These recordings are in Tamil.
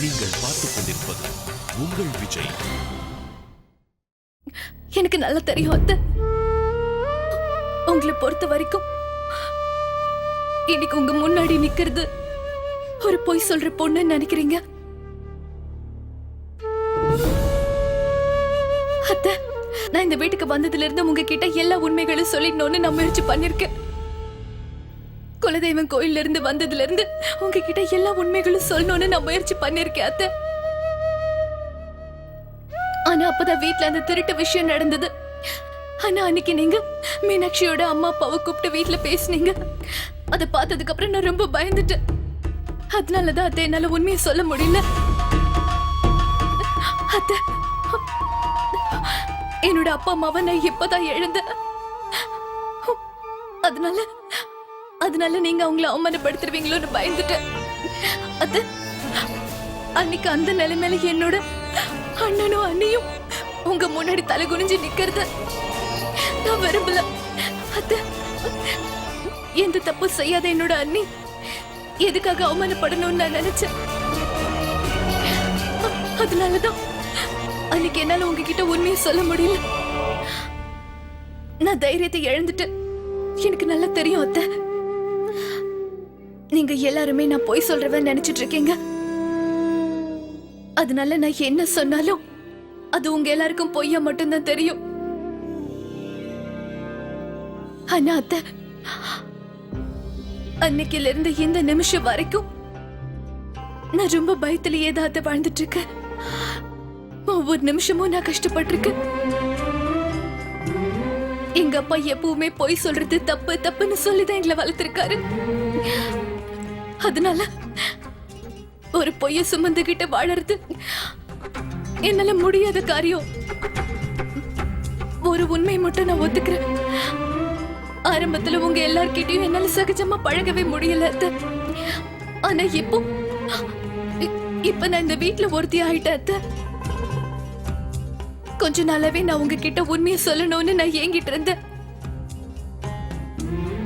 நீங்கள் பார்த்துக் கொண்டிருப்பது உங்கள் விஜய். எனக்கு நல்லா தெரியும் அத்தை. உங்களை பொறுத்த வரைக்கும் இன்னைக்கு உங்க முன்னாடி நிக்கிறது ஒரு பொய் சொல்ற பொண்ணுன்னு நினைக்கிறீங்க? அத்தை நான் இந்த வீட்டுக்கு வந்ததுல இருந்து உங்ககிட்ட எல்லா உண்மைகளும் சொல்லிடணும்னு நான் முயற்சி பண்ணிருக்கேன். குலதெய்வம் கோயில்ல இருந்து வந்ததுல இருந்து உங்ககிட்ட எல்லா உண்மைகளும் சொல்லணும்னு நான் முயற்சி பண்ணிருக்கேன் அத்தை. ஆனா அப்பதான் வீட்ல அந்த திருட்டு விஷயம் நடந்தது. ஆனா அன்னைக்கு நீங்க மீனாட்சியோட அம்மா அப்பாவை கூப்பிட்டு வீட்டுல பேசுனீங்க. அதை பார்த்ததுக்கு அப்புறம் நான் ரொம்ப பயந்துட்டேன். அதனாலதான் அத்தை என்னால உண்மையை சொல்ல முடியல. அத்தை என்னோட அப்பா அம்மாவை நான் இப்பதான் எழுந்தேன். அதனால அதனால நீங்க அவங்கள அவமானப்படுத்துருவீங்களோன்னு பயந்துட்டேன். அது அன்னைக்கு அந்த நிலைமையில என்னோட அண்ணனும் அண்ணியும் உங்க முன்னாடி தலை குனிஞ்சு நிக்கிறத நான் விரும்பல. அத்த எந்த தப்பு செய்யாத என்னோட அண்ணி எதுக்காக அவமானப்படணும்னு நான் நினைச்சேன். அதனாலதான் அன்னைக்கு என்னால உங்ககிட்ட உண்மையை சொல்ல முடியல. நான் தைரியத்தை இழந்துட்டேன். எனக்கு நல்லா தெரியும் அத்தை. நீங்க எல்லாருமே நான் பொய் சொல்றவன் நினைச்சிட்டு இருக்கீங்க. அதனால நான் என்ன சொன்னாலும் அது உங்க எல்லாருக்கும் பொய்யா மட்டும்தான் தெரியும். ஆனா அத்த அன்னைக்கில இருந்து இந்த நிமிஷம் வரைக்கும் நான் ரொம்ப பயத்திலேயே தான் அத்தை வாழ்ந்துட்டு இருக்கேன். ஒவ்வொரு நிமிஷமும் நான் கஷ்டப்பட்டிருக்கேன். எங்க அப்பா எப்பவுமே பொய் சொல்றது தப்பு தப்புன்னு சொல்லிதான் எங்களை வளர்த்திருக்காரு. அதனால ஒரு பொய்ய சுமந்துகிட்டு வாழறது என்னால முடியாத காரியம் ஒரு உண்மை மட்டும் நான் ஒத்துக்கிறேன் ஆரம்பத்துல உங்க எல்லார்கிட்டயும் என்னால சகஜமா பழகவே முடியல அத்தை. ஆனா இப்போ இப்ப நான் இந்த வீட்டுல ஒருத்தி ஆயிட்டேன் அத்தை. கொஞ்ச நாளாவே நான் உங்ககிட்ட உண்மையை சொல்லணும்னு நான் ஏங்கிட்டு இருந்தேன்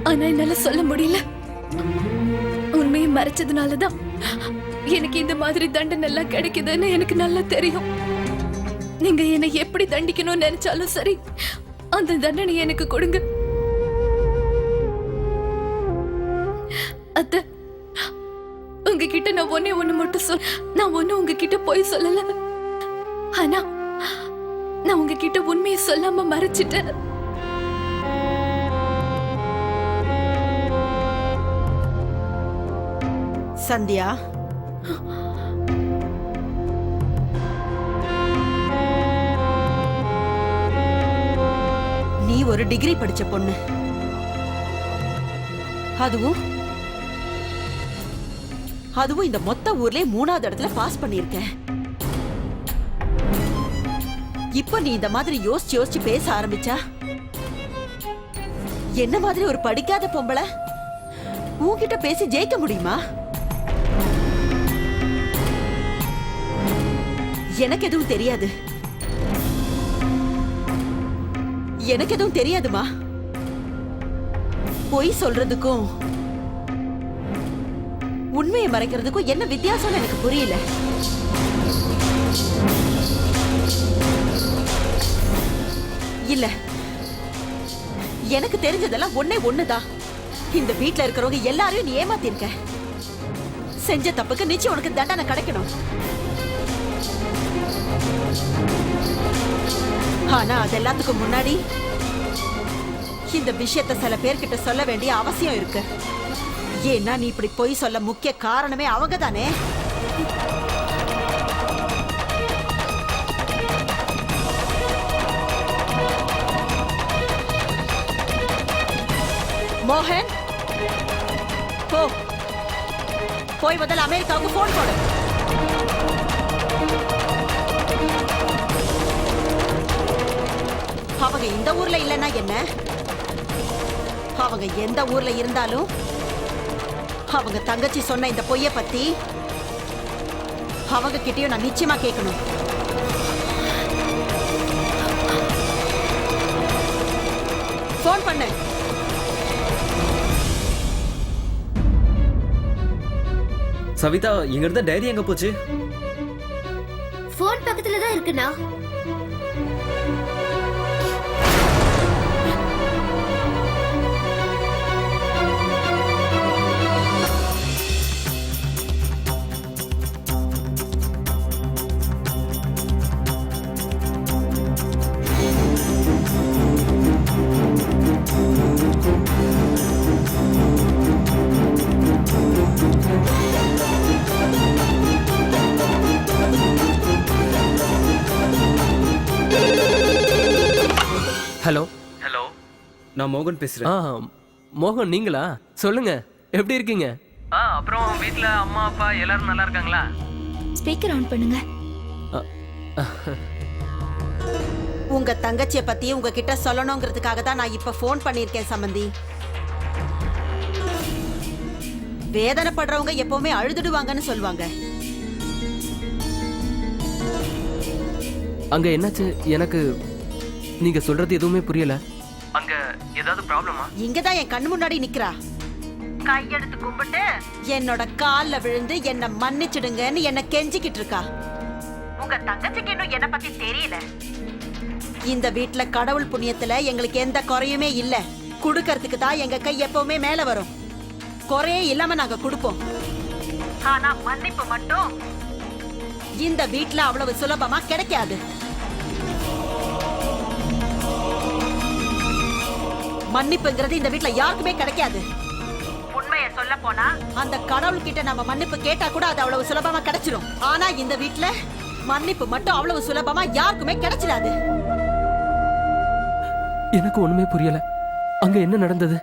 ஆனா என்னால சொல்ல முடியல மறைச்சதுனால தான் எனக்கு இந்த மாதிரி தண்டனை எல்லாம் கிடைக்குதுன்னு எனக்கு நல்லா தெரியும். நீங்க என்னை எப்படி தண்டிக்கணும்னு நினைச்சாலும் சரி அந்த தண்டனை எனக்கு கொடுங்க. அத்த உங்ககிட்ட நான் ஒன்னே ஒண்ணு மட்டும் சொல் நான் ஒண்ணு உங்ககிட்ட போய் சொல்லல. ஆனா நான் உங்ககிட்ட உண்மையை சொல்லாம மறைச்சிட்டேன். சந்தியா? நீ ஒரு டிகிரி படிச்ச பொண்ணு. அதுவும் அதுவும் இந்த மொத்த ஊர்லயே மூணாவது இடத்துல பாஸ் பண்ணிருக்க இப்ப நீ இந்த மாதிரி யோசிச்சு யோசிச்சு பேச ஆரம்பிச்சா? என்ன மாதிரி ஒரு படிக்காத பொம்பளை? உன்கிட்ட பேசி ஜெயிக்க முடியுமா? எனக்கு எதுவும் தெரியாது. எனக்கு எதுவும் தெரியாதுமா? பொய் சொல்றதுக்கும் உண்மையை மறைக்கிறதுக்கும் என்ன வித்தியாசம்னு எனக்கு புரியல. இல்ல எனக்கு தெரிஞ்சதெல்லாம் ஒண்ணே ஒண்ணுதான். இந்த வீட்ல இருக்கிறவங்க எல்லாரையும் நீ ஏமாத்திருக்க. செஞ்ச தப்புக்கு நிச்சயம் உனக்கு தண்டனை கிடைக்கணும். ஆனா அது எல்லாத்துக்கும் முன்னாடி இந்த விஷயத்த சில பேர்கிட்ட சொல்ல வேண்டிய அவசியம் இருக்கு. ஏன்னா நீ இப்படி பொய் சொல்ல முக்கிய காரணமே அவங்க தானே? மோகன்? போ. போய் முதல்ல அமெரிக்காவுக்கு போன் போடு. அவங்க இந்த ஊர்ல இல்லைன்னா என்ன? அவங்க எந்த ஊர்ல இருந்தாலும் அவங்க தங்கச்சி சொன்ன இந்த பொய்ய பத்தி அவங்க கிட்டயும் நான் நிச்சயமா கேட்கணும். ஃபோன் பண்ணு. சவிதா இங்க இருந்த டைரி எங்க போச்சு? போன் பக்கத்துல தான் இருக்குண்ணா. நான் மோகன் ஆ பேசுறேன் மோகன் நீங்களா? சொல்லுங்க எப்படி இருக்கீங்க? ஆ அப்புறம் வீட்ல அம்மா அப்பா எல்லாரும் நல்லா இருக்காங்களா? ஸ்பீக்கர் ஆன் பண்ணுங்க. உங்க தங்கச்சிய பத்தி உங்ககிட்ட சொல்லணுங்கிறதுக்காக தான் நான் இப்ப ஃபோன் பண்ணிருக்கேன் சம்பந்தி. வேதனைப்படுறவங்க எப்பவுமே அழுதுடுவாங்கன்னு சொல்லுவாங்க. அங்க என்னாச்சு? எனக்கு நீங்க சொல்றது எதுவுமே புரியல. அங்க ஏதாவது ப்ராப்ளமா? இங்கதான் என் கண்ணு முன்னாடி நிக்கிறா. கையெடுத்து கும்பிட்டு? என்னோட கால்ல விழுந்து என்ன மன்னிச்சிடுங்கன்னு என்ன கெஞ்சிக்கிட்டு இருக்கா. உங்க தங்கச்சிக்கு இன்னும் என்ன பத்தி தெரியல. இந்த வீட்ல கடவுள் புண்ணியத்துல எங்களுக்கு எந்த குறையுமே இல்ல. குடுக்கறதுக்கு தான் எங்க கை எப்பவுமே மேல வரும். குறையே இல்லாம நாங்க கொடுப்போம். ஆனா மன்னிப்பு மட்டும்? இந்த வீட்ல அவ்வளவு சுலபமா கிடைக்காது. மன்னிப்புங்கிறது இந்த வீட்ல யாருக்குமே கிடைக்காது. உண்மைய சொல்ல போனா அந்த கடவுள் கிட்ட நம்ம மன்னிப்பு கேட்டா கூட அது அவ்வளவு சுலபமா கிடைச்சிரும். ஆனா இந்த வீட்ல மன்னிப்பு மட்டும் அவ்வளவு சுலபமா யாருக்குமே கிடைச்சிடாது எனக்கு ஒண்ணுமே புரியல. அங்க என்ன நடந்தது?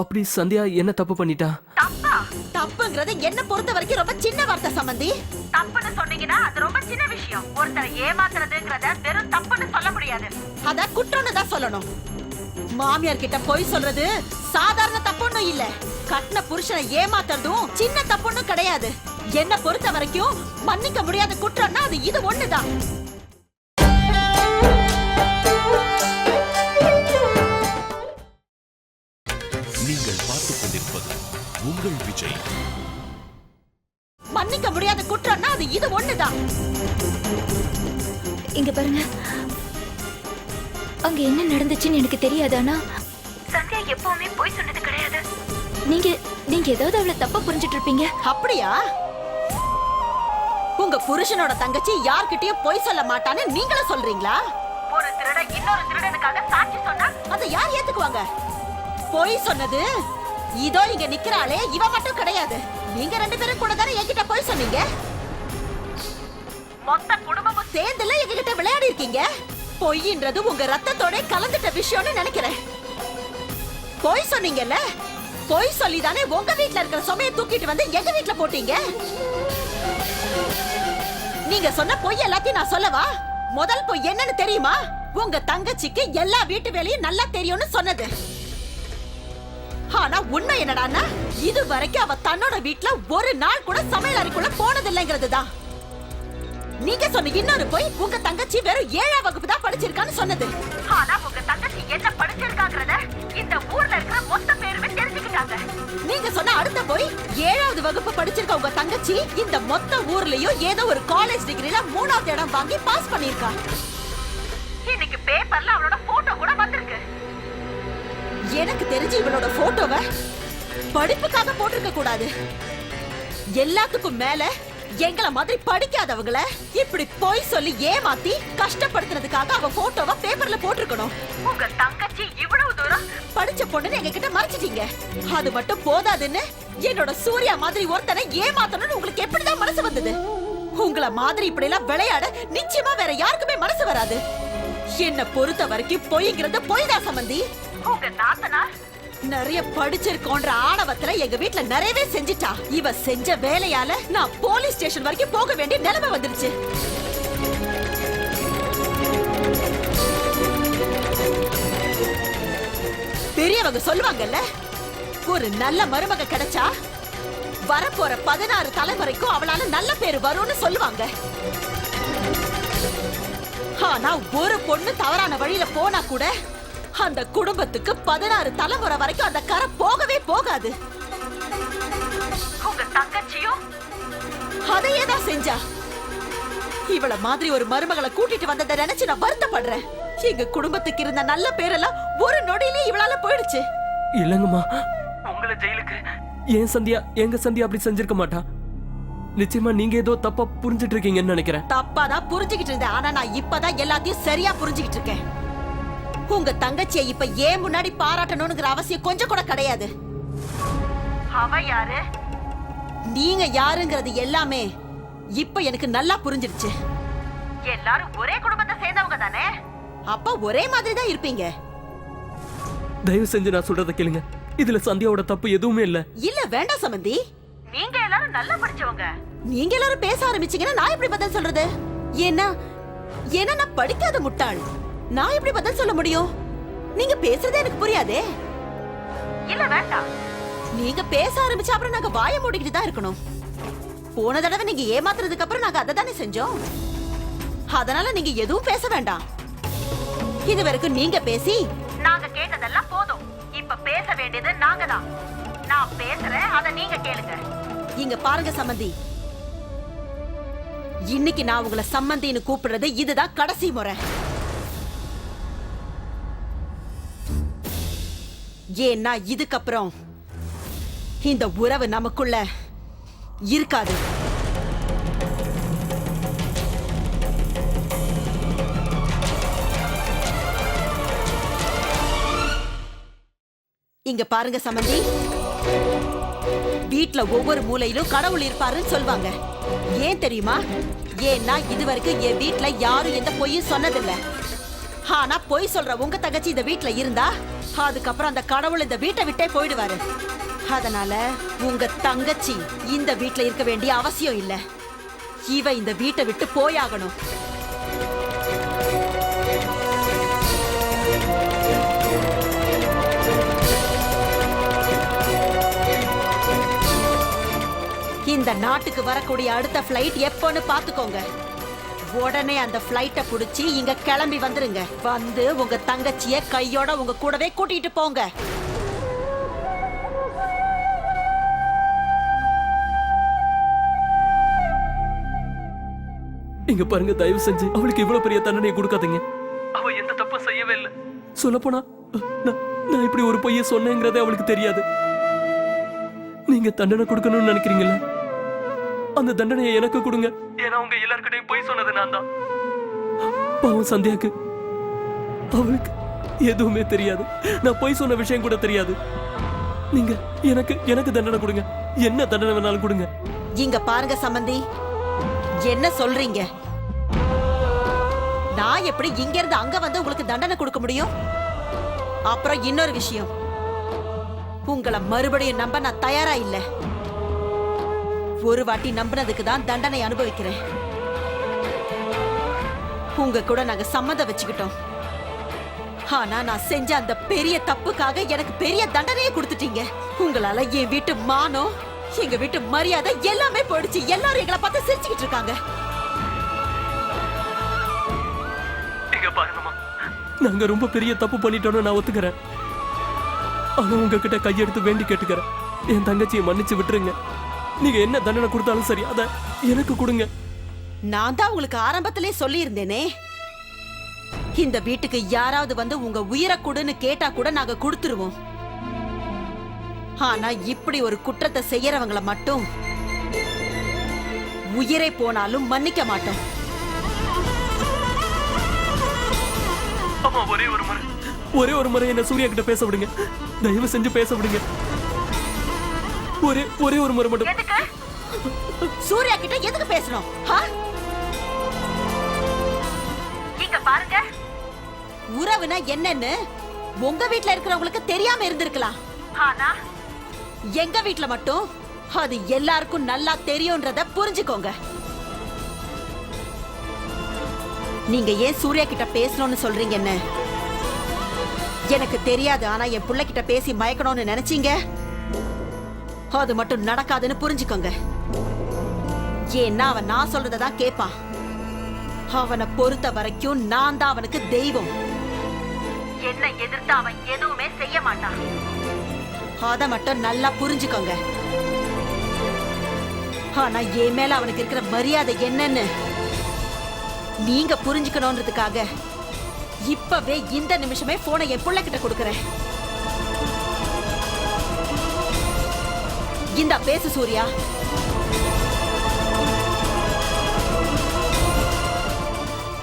அப்படி சந்தியா என்ன தப்பு பண்ணிட்டா? தப்பா? தப்புங்கிறது என்ன பொறுத்த வரைக்கும் ரொம்ப சின்ன வார்த்தை சம்பந்தி. தப்புன்னு சொன்னீங்கன்னா அது ரொம்ப சின்ன விஷயம். ஒருத்தரை ஏமாத்துறதுங்கிறத வெறும் தப்புன்னு சொல்ல முடியாது. அத குற்றம்னு தான் சொல்லணும். மாமியார் கிட்ட பொய் சொல்றது சாதாரண தப்புன்னும் இல்ல. கட்டின புருஷனை ஏமாத்துறதும் சின்ன தப்புன்னும் கிடையாது. என்ன பொறுத்த வரைக்கும் மன்னிக்க முடியாத குற்றம்னா அது இது ஒண்ணுதான். நீங்கள் பார்த்துக் கொண்டிருப்பது உங்கள் விஜய். மன்னிக்க முடியாத குற்றம்னா அது இது ஒண்ணுதான். இங்க பாருங்க. அங்க என்ன நடந்துச்சுன்னு எனக்கு தெரியாது ஆனா சந்தியா எப்பவுமே போய் சொன்னது கிடையாது. நீங்க நீங்க ஏதாவது அவளை தப்பா புரிஞ்சிட்டு இருப்பீங்க. அப்படியா? உங்க புருஷனோட தங்கச்சி யார்கிட்டயும் பொய் சொல்ல மாட்டான்னு நீங்களும் சொல்றீங்களா? ஒரு திருடன் இன்னொரு திருடனுக்காக சாட்சி சொன்னா அதை யார் ஏத்துக்குவாங்க? பொய் சொன்னது இதோ இங்க நிக்கிறாளே இவ மட்டும் கிடையாது. நீங்க ரெண்டு பேரும் கூட தானே என்கிட்ட பொய் சொன்னீங்க? மொத்த குடும்பமும் சேர்ந்துல எங்ககிட்ட விளையாடி இருக்கீங்க பொய்ன்றது உங்க ரத்தத்தோட கலந்துட்ட விஷயம்னு நினைக்கிறேன். பொய் சொன்னீங்கல்ல? பொய் சொல்லி தானே உங்க வீட்ல இருக்கிற சுமையை தூக்கிட்டு வந்து எங்க வீட்ல போட்டீங்க? நீங்க சொன்ன பொய் எல்லாத்தையும் நான் சொல்லவா? முதல் பொய் என்னன்னு தெரியுமா? உங்க தங்கச்சிக்கு எல்லா வீட்டு வேலையும் நல்லா தெரியும்னு சொன்னது. ஆனா உண்மை என்னடான்னா இது வரைக்கும் அவ தன்னோட வீட்ல ஒரு நாள் கூட சமையல் அறைக்குள்ள போனதில்லைங்கிறது தான் நீங்க சொன்ன இன்னொரு போய் உங்க தங்கச்சி வெறும் ஏழாம் வகுப்பு தான் படிச்சிருக்கான்னு சொன்னது. ஆனா உங்க தங்கச்சி என்ன படிச்சிருக்காங்கறத இந்த ஊர்ல இருக்கிற மொத்த பேருமே தெரிஞ்சுக்கிட்டாங்க. நீங்க சொன்ன அடுத்த போய் ஏழாவது வகுப்பு படிச்சிருக்க உங்க தங்கச்சி இந்த மொத்த ஊர்லயும் ஏதோ ஒரு காலேஜ் டிகிரில மூணாவது இடம் வாங்கி பாஸ் பண்ணிருக்கா இன்னைக்கு பேப்பர்ல அவளோட போட்டோ கூட வந்திருக்கு. எனக்கு தெரிஞ்சு இவளோட போட்டோவை படிப்புக்காக போட்டிருக்க கூடாது. எல்லாத்துக்கும் மேல எங்கள மாதிரி படிக்காதவங்கள இப்படி பொய் சொல்லி ஏமாத்தி கஷ்டப்படுத்துறதுக்காக அவ போட்டோவை பேப்பர்ல போட்டிருக்கணும். உங்க தங்கச்சி இவ்வளவு தூரம் படிச்ச பொண்ணுன்னு எங்க கிட்ட மறைச்சிட்டீங்க. அது மட்டும் போதாதுன்னு என்னோட சூர்யா மாதிரி ஒருத்தனை ஏமாத்தணும்னு உங்களுக்கு எப்படிதான் மனசு வந்தது? உங்கள மாதிரி இப்படி எல்லாம் விளையாட நிச்சயமா வேற யாருக்குமே மனசு வராது. என்ன பொறுத்த வரைக்கும் பொய்ங்கிறது பொய்தான் சம்பந்தி. உங்க நாத்தனார் நிறைய படிச்சிருக்கோன்ற ஆணவத்துல எங்க வீட்ல நிறையவே செஞ்சிட்டா. இவ செஞ்ச வேலையால நான் போலீஸ் ஸ்டேஷன் வரைக்கும் போக வேண்டிய நிலைமை வந்துருச்சு. பெரியவங்க சொல்லுவாங்கல்ல ஒரு நல்ல மருமக கிடைச்சா வரப்போற பதினாறு தலைமுறைக்கும் அவளால நல்ல பேரு வரும்னு சொல்லுவாங்க. ஆனா ஒரு பொண்ணு தவறான வழியில போனா கூட அந்த குடும்பத்துக்கு பதினாறு தலைமுறை வரைக்கும் அந்த கரை போகவே போகாது. உங்க தங்கச்சியும் அதையே தான் செஞ்சா. இவள மாதிரி ஒரு மருமகளை கூட்டிட்டு வந்ததை நினைச்சு நான் வருத்தப்படுறேன். எங்க குடும்பத்துக்கு இருந்த நல்ல பேரெல்லாம் ஒரு நொடியிலே இவளால போயிடுச்சு. இல்லைங்கம்மா. உங்களை ஜெயிலுக்கு. ஏன் சந்தியா எங்க சந்தியா அப்படி செஞ்சிருக்க மாட்டா? நிச்சயமா நீங்க ஏதோ தப்பா புரிஞ்சிட்டு இருக்கீங்கன்னு நினைக்கிறேன். தப்பாதான் புரிஞ்சுகிட்டு இருந்தேன். ஆனா நான் இப்பதான் எல்லாத்தையும் சரியா புரிஞ்சுகிட்டு இருக்கேன். உங்க தங்கச்சியை இப்ப ஏன் முன்னாடி பாராட்டணும்ங்கிற அவசியம் கொஞ்சம் கூட கிடையாது. அவ யாரு? நீங்க யாருங்கிறது எல்லாமே இப்ப எனக்கு நல்லா புரிஞ்சிடுச்சு எல்லாரும் ஒரே குடும்பத்தை சேர்ந்தவங்க தானே? அப்ப ஒரே மாதிரி தான் இருப்பீங்க. தயவு செஞ்சு நான் சொல்றத கேளுங்க. இதுல சந்தியாவோட தப்பு எதுவுமே இல்ல. இல்ல வேண்டாம் சம்பந்தி நீங்க எல்லாரும் நல்லா படிச்சவங்க. நீங்க எல்லாரும் பேச ஆரம்பிச்சீங்கன்னா நான் எப்படி பதில் சொல்றது? ஏன்னா ஏன்னா நான் படிக்காத முட்டாள். நான் எப்படி பதில் சொல்ல முடியும்? நீங்க பேசுறதே எனக்கு புரியாதே. இல்ல வேண்டாம். நீங்க பேச ஆரம்பிச்ச அப்புறம் நாங்க வாய மூடிக்கிட்டு தான் இருக்கணும். போன தடவை நீங்க ஏமாத்துறதுக்கு அப்புறம் நாங்க அதை தானே செஞ்சோம். அதனால நீங்க எதுவும் பேச வேண்டாம். இது வரைக்கும் நீங்க பேசி நாங்க கேட்டதெல்லாம் போதும். இப்ப பேச வேண்டியது நாங்க தான். நான் பேசுறேன் அத நீங்க கேளுங்க. இங்க பாருங்க சம்மந்தி இன்னைக்கு நான் உங்களை சம்மந்தின்னு கூப்பிடுறது இதுதான் கடைசி முறை. ஏன்னா இதுக்கப்புறம் இந்த உறவு நமக்குள்ள இருக்காது. இங்க பாருங்க சமந்தி. வீட்ல ஒவ்வொரு மூலையிலும் கடவுள் இருப்பாருன்னு சொல்வாங்க. ஏன் தெரியுமா? ஏன்னா இதுவரைக்கும் என் வீட்ல யாரும் எந்த பொய்யும் சொன்னதில்லை. ஆனா பொய் சொல்ற உங்க தங்கச்சி இந்த வீட்ல இருந்தா? அதுக்கப்புறம் அந்த கடவுள் இந்த வீட்டை விட்டே போயிடுவாரு. அதனால உங்க தங்கச்சி இந்த வீட்டுல இருக்க வேண்டிய அவசியம் இல்ல. இவ இந்த வீட்டை விட்டு போயாகணும். இந்த நாட்டுக்கு வரக்கூடிய அடுத்த ஃப்ளைட் எப்போன்னு பாத்துக்கோங்க உடனே அந்த ஃப்ளைட்டை புடிச்சு இங்க கிளம்பி வந்துருங்க. வந்து உங்க தங்கச்சிய கையோட உங்க கூடவே கூட்டிட்டு போங்க. இங்க பாருங்க தயவு செஞ்சு. அவளுக்கு இவ்வளவு பெரிய தண்டனையை கொடுக்காதீங்க. அவ எந்த தப்பும் செய்யவே இல்லை. நான் நான் இப்படி ஒரு பொய்ய சொன்னேங்கிறதே அவளுக்கு தெரியாது. நீங்க தண்டனை கொடுக்கணும்னு நினைக்கிறீங்களா அந்த தண்டனையை எனக்கு கொடுங்க. ஏன்னா உங்க எல்லார்கிட்டயும் பொய் சொன்னது நான் தான். பாவம் சந்தியாக்கு. அவளுக்கு எதுவுமே தெரியாது. நான் பொய் சொன்ன விஷயம் கூட தெரியாது. நீங்க எனக்கு எனக்கு தண்டனை கொடுங்க. என்ன தண்டனை வேணாலும் கொடுங்க. இங்க பாருங்க சம்பந்தி. என்ன சொல்றீங்க? நான் எப்படி இங்க இருந்து அங்க வந்து உங்களுக்கு தண்டனை கொடுக்க முடியும்? அப்புறம் இன்னொரு விஷயம். உங்களை மறுபடியும் நம்ப நான் தயாரா இல்ல. ஒரு வாட்டி நம்பினதுக்கு தான் தண்டனை அனுபவிக்கிறேன். உங்க கூட நாங்க சம்மதம் வச்சுக்கிட்டோம். ஆனா நான் செஞ்ச அந்த பெரிய தப்புக்காக எனக்கு பெரிய தண்டனையை கொடுத்துட்டீங்க. உங்களால என் வீட்டு மானம் எங்க வீட்டு மரியாதை எல்லாமே போயிடுச்சு. எல்லாரும் எங்களை பார்த்து சிரிச்சுக்கிட்டு இருக்காங்க. நாங்க ரொம்ப பெரிய தப்பு பண்ணிட்டோம்னு நான் ஒத்துக்கிறேன். ஆனா உங்ககிட்ட கையெடுத்து வேண்டி கேட்டுக்கிறேன். என் தங்கச்சியை மன்னிச்சு விட்டுருங்க. நீங்க என்ன தண்டனை கொடுத்தாலும் சரி அத எனக்கு கொடுங்க. நான் தான் உங்களுக்கு ஆரம்பத்திலே சொல்லி இருந்தேனே இந்த வீட்டுக்கு யாராவது வந்து உங்க உயிரை கொடுன்னு கேட்டா கூட நாங்க கொடுத்துருவோம். ஆனா இப்படி ஒரு குற்றத்தை செய்யறவங்கள மட்டும் உயிரை போனாலும் மன்னிக்க மாட்டோம். ஒரே ஒரு முறை. ஒரே ஒரு முறை என்ன சூர்யா கிட்ட பேச விடுங்க. தயவு செஞ்சு பேச விடுங்க. ஒரே ஒரே ஒரு முறை மட்டும். சூர்யா கிட்ட எதுக்கு பேசணும்? நீங்க பாருங்க. உறவுனா என்னன்னு உங்க வீட்ல இருக்கிறவங்களுக்கு தெரியாம இருந்திருக்கலாம். ஆனா எங்க வீட்ல மட்டும் அது எல்லாருக்கும் நல்லா தெரியும்ன்றத புரிஞ்சுக்கோங்க. நீங்க ஏன் சூர்யா கிட்ட பேசணும்னு சொல்றீங்க என்ன எனக்கு தெரியாது ஆனா என் பிள்ளை கிட்ட பேசி மயக்கணும்னு நினைச்சீங்க? அது மட்டும் நடக்காதுன்னு புரிஞ்சுக்கோங்க. ஏன்னா அவன் நான் சொல்றதை தான் கேட்பான் அவனை பொறுத்த வரைக்கும் நான் தான் அவனுக்கு தெய்வம். என்ன எதிர்த்து அவன் எதுவுமே செய்ய மாட்டான் அதை மட்டும் நல்லா புரிஞ்சுக்கோங்க. ஆனா என் மேல அவனுக்கு இருக்கிற மரியாதை என்னன்னு நீங்க புரிஞ்சுக்கணும்ன்றதுக்காக இப்பவே இந்த நிமிஷமே போனை என் பிள்ளை கிட்ட கொடுக்கறேன். இந்தா பேசு சூர்யா.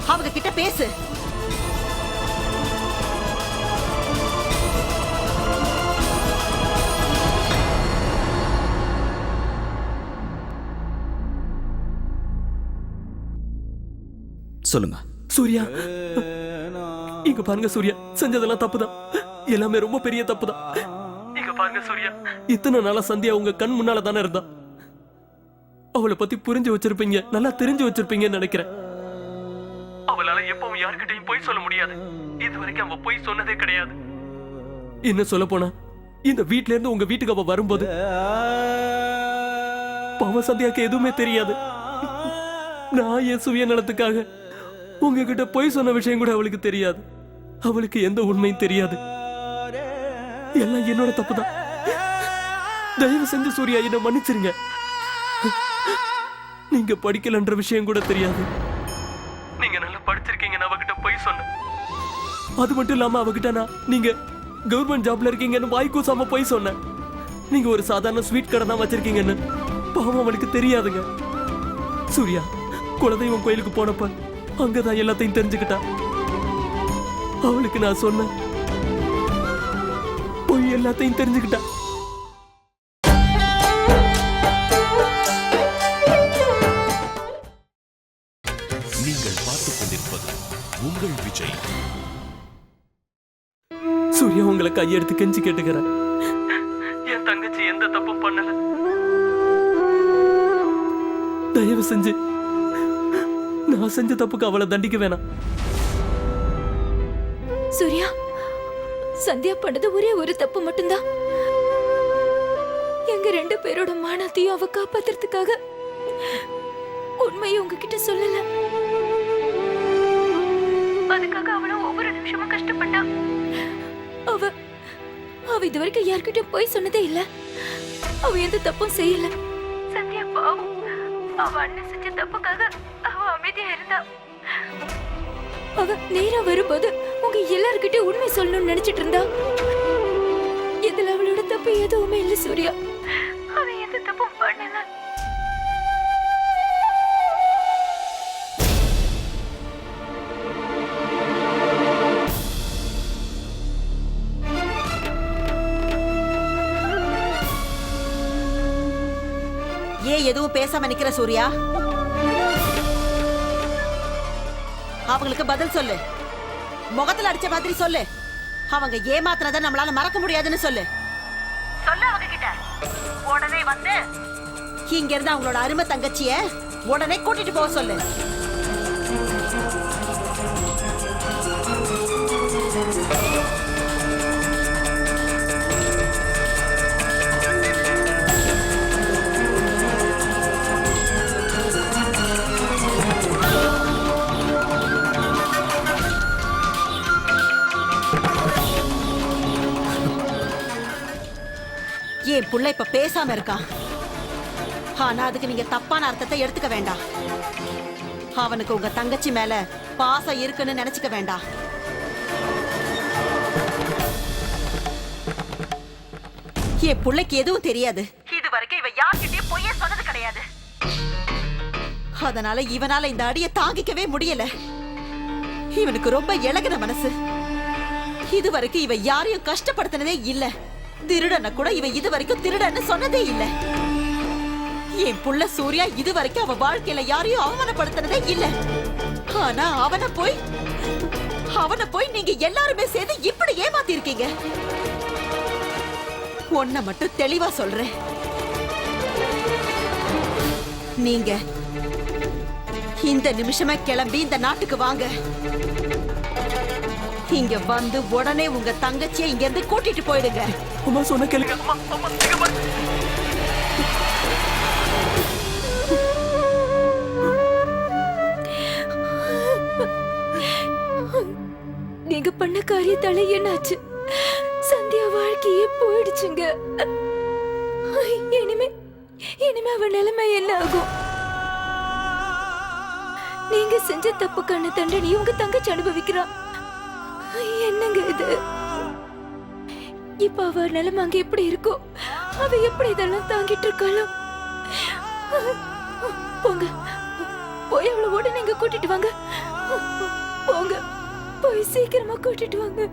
அவங்க கிட்ட பேசு. சொல்லுங்க. சூர்யா. இங்க பாருங்க சூர்யா. செஞ்சதெல்லாம் தப்புதான். எல்லாமே ரொம்ப பெரிய தப்புதான். பாருங்க சூர்யா. இத்தனை நாளா சந்தியா உங்க கண் முன்னால தானே இருந்தா? அவளை பத்தி புரிஞ்சு வச்சிருப்பீங்க நல்லா தெரிஞ்சு வச்சிருப்பீங்கன்னு நினைக்கிறேன். அவளால எப்பவும் யார்கிட்டயும் பொய் சொல்ல முடியாது. இது வரைக்கும் அவ பொய் சொன்னதே கிடையாது. என்ன சொல்ல போனா? இந்த வீட்ல இருந்து உங்க வீட்டுக்கு அவ வரும்போது பாவ சந்தியாக்கு எதுவுமே தெரியாது. நான் என் சுயநலத்துக்காக உங்ககிட்ட பொய் சொன்ன விஷயம் கூட அவளுக்கு தெரியாது. அவளுக்கு எந்த உண்மையும் தெரியாது. எல்லாம் என்னோட தப்பு தான் தயவு செஞ்சு சூர்யா என்ன மன்னிச்சிருங்க. நீங்க படிக்கலன்ற விஷயம் கூட தெரியாது. நீங்க நல்லா படிச்சிருக்கீங்கன்னு அவகிட்ட பொய் சொன்னேன். அது மட்டும் இல்லாம அவகிட்ட நான் நீங்க கவர்மெண்ட் ஜாப்ல இருக்கீங்கன்னு வாய் கூசாம பொய் சொன்னேன். நீங்க ஒரு சாதாரண ஸ்வீட் கடை தான் வச்சிருக்கீங்கன்னு. பாவம் அவளுக்கு தெரியாதுங்க. சூர்யா குலதெய்வம் கோயிலுக்கு போனப்ப அங்கதான் எல்லாத்தையும் தெரிஞ்சுக்கிட்டா. அவளுக்கு நான் சொன்னேன் போய் எல்லாத்தையும் தெரிஞ்சுக்கிட்டா. நீங்கள் பார்த்துக் கொண்டிருப்பது உங்கள் விஜய். சூர்யா உங்களை கையெடுத்து கெஞ்சி கேட்டுக்கிறேன் என் தங்கச்சி எந்த தப்பும் பண்ணல. தயவு செஞ்சு. நான் செஞ்ச தப்புக்கு அவளை தண்டிக்க வேணாம். சூர்யா சந்தியா பண்ணது ஒரே ஒரு தப்பு மட்டும்தான். எங்க ரெண்டு பேரோட மானத்தையும் அவ காப்பாத்துறதுக்காக உண்மையை உங்ககிட்ட சொல்லல. அதுக்காக அவளும் ஒவ்வொரு நிமிஷமும் கஷ்டப்பட்டா. அவ அவ இது வரைக்கும் யார்கிட்டயும் போய் சொன்னதே இல்ல. அவ எந்த தப்பும் செய்யல. சந்தியா பாவம். அவ அண்ணன் செஞ்ச தப்புக்காக அவ அமைதியா இருந்தா. அவ நேரா வரும்போது உங்க எல்லார்கிட்டயும் உண்மை சொல்லணும்னு நினைச்சிட்டு இருந்தா? இதுல அவளோட தப்பு எதுவுமே இல்ல சூர்யா. அவ எந்த தப்பும் பண்ணல. ஏன் எதுவும் பேசாம நிக்கிற சூர்யா? அவங்களுக்கு பதில் சொல்லு. முகத்துல அடிச்ச மாதிரி சொல்லு. அவங்க ஏமாத்துறத நம்மளால மறக்க முடியாதுன்னு சொல்லு. சொல்லு அவங்க கிட்ட உடனே வந்து இங்க இருந்து அவங்களோட அருமை தங்கச்சிய உடனே கூட்டிட்டு போக சொல்லு. என் புள்ள இப்ப பேசாம இருக்கான் ஆனா அதுக்கு நீங்க தப்பான அர்த்தத்தை எடுத்துக்க வேண்டாம். அவனுக்கு உங்க தங்கச்சி மேல பாசம் இருக்குன்னு நினைச்சுக்க வேண்டாம். என் புள்ளைக்கு எதுவும் தெரியாது. இது வரைக்கும் இவ யார்கிட்டயும் பொய்யே சொன்னது கிடையாது. அதனால இவனால இந்த அடியை தாங்கிக்கவே முடியல. இவனுக்கு ரொம்ப இழகுன மனசு. இது வரைக்கும் இவ யாரையும் கஷ்டப்படுத்தினதே இல்ல. திருடனை கூட இவன் இது வரைக்கும் திருடன்னு சொன்னதே இல்ல. என் புள்ள சூர்யா இது வரைக்கும் அவ வாழ்க்கையில யாரையும் அவமானப்படுத்தினதே இல்ல. ஆனா அவனை போய் அவனை போய் நீங்க எல்லாருமே சேர்ந்து இப்படி ஏமாத்தி இருக்கீங்க ஒன்ன மட்டும் தெளிவா சொல்றேன். நீங்க இந்த நிமிஷமா கிளம்பி இந்த நாட்டுக்கு வாங்க. இங்க வந்து உடனே உங்க தங்கச்சியை இங்க இருந்து கூட்டிட்டு போயிடுங்க. அம்மா சொன்ன கேளுங்க. அம்மா, அம்மா, இங்க பாரு. நீங்க பண்ண காரியத்தால என்னாச்சு? சந்தியா வாழ்க்கையே போயிடுச்சுங்க. இனிமே இனிமே அவ நிலைமை என்ன ஆகும்? நீங்க செஞ்ச தப்புக்கான தண்டனை உங்க தங்கச்சி அனுபவிக்கிறா. என்னங்க இது? இப்ப அவ நிலைமை அங்க எப்படி இருக்கோ அவ எப்படி இதெல்லாம் தாங்கிட்டு இருக்காளோ? போங்க. போய் அவளை உடனே இங்க கூட்டிட்டு வாங்க. போங்க. போய் சீக்கிரமா கூட்டிட்டு வாங்க.